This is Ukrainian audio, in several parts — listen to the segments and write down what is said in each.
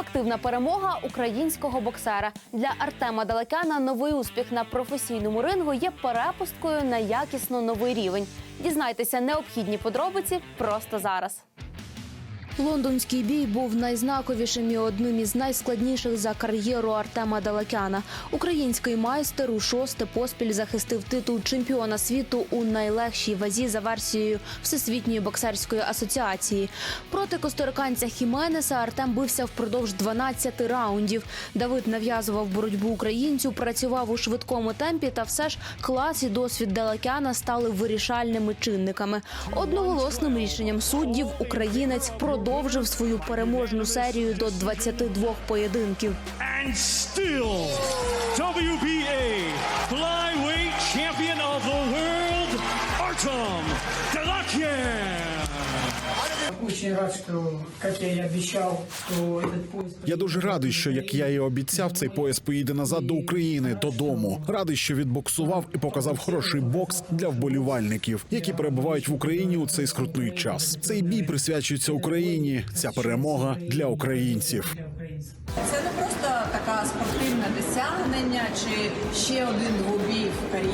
Перспективна перемога українського боксера для Артема Далекяна. Новий успіх на професійному рингу є перепусткою на якісно новий рівень. Дізнайтеся необхідні подробиці просто зараз. Лондонський бій був найзнаковішим і одним із найскладніших за кар'єру Артема Далекяна. Український майстер у шосте поспіль захистив титул чемпіона світу у найлегшій вазі за версією Всесвітньої боксерської асоціації. Проти косториканця Хіменеса Артем бився впродовж 12 раундів. Давид нав'язував боротьбу українцю, працював у швидкому темпі, та все ж клас і досвід Далекяна стали вирішальними чинниками. Одноголосним рішенням суддів українець продовжив свою переможну серію до 22 поєдинків. and still WBA flyweight champion of the world, Artem Delakian. Очень рад, что, как я и обещал, что этот поезд... Я дуже радий, що як я і обіцяв, цей пояс поїде назад до України додому. Радий, що відбоксував і показав хороший бокс для вболівальників, які перебувають в Україні у цей скрутний час. Цей бій присвячується Україні. Ця перемога для українців. Це не просто така спортивне досягнення чи ще один двобій в кар'єрі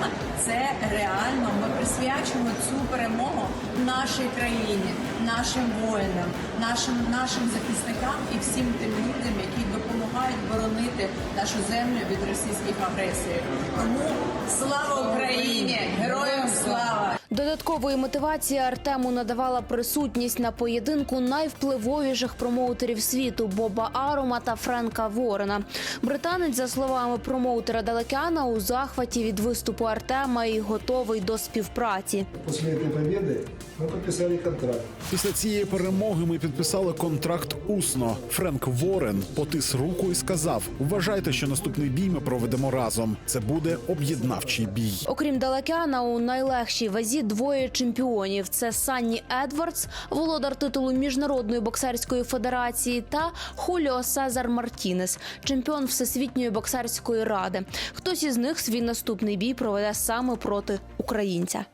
Артема. Це реально ми присвячуємо цю перемогу нашій країні, нашим воїнам, нашим нашим захисникам і всім тим людям, які допомагають боронити нашу землю від російських агресій. Тому слава Україні! Героям слава! Додаткової мотивації Артему надавала присутність на поєдинку найвпливовіших промоутерів світу Боба Арома та Френка Ворена. Британець, за словами промоутера Далекяна, у захваті від виступу Артема і готовий до співпраці. После этой победы мы подписали контракт. Після цієї перемоги ми підписали контракт усно. Френк Ворен потис руку і сказав: Вважайте, що наступний бій ми проведемо разом. Це буде об'єднавчий бій. Окрім Далекяна, у найлегшій вазі двоє чемпіонів: це Санні Едвардс, володар титулу міжнародної боксерської федерації, та Хуліо Сезар Мартінес, чемпіон всесвітньої боксерської ради. Хтось із них свій наступний бій проведе саме проти українця.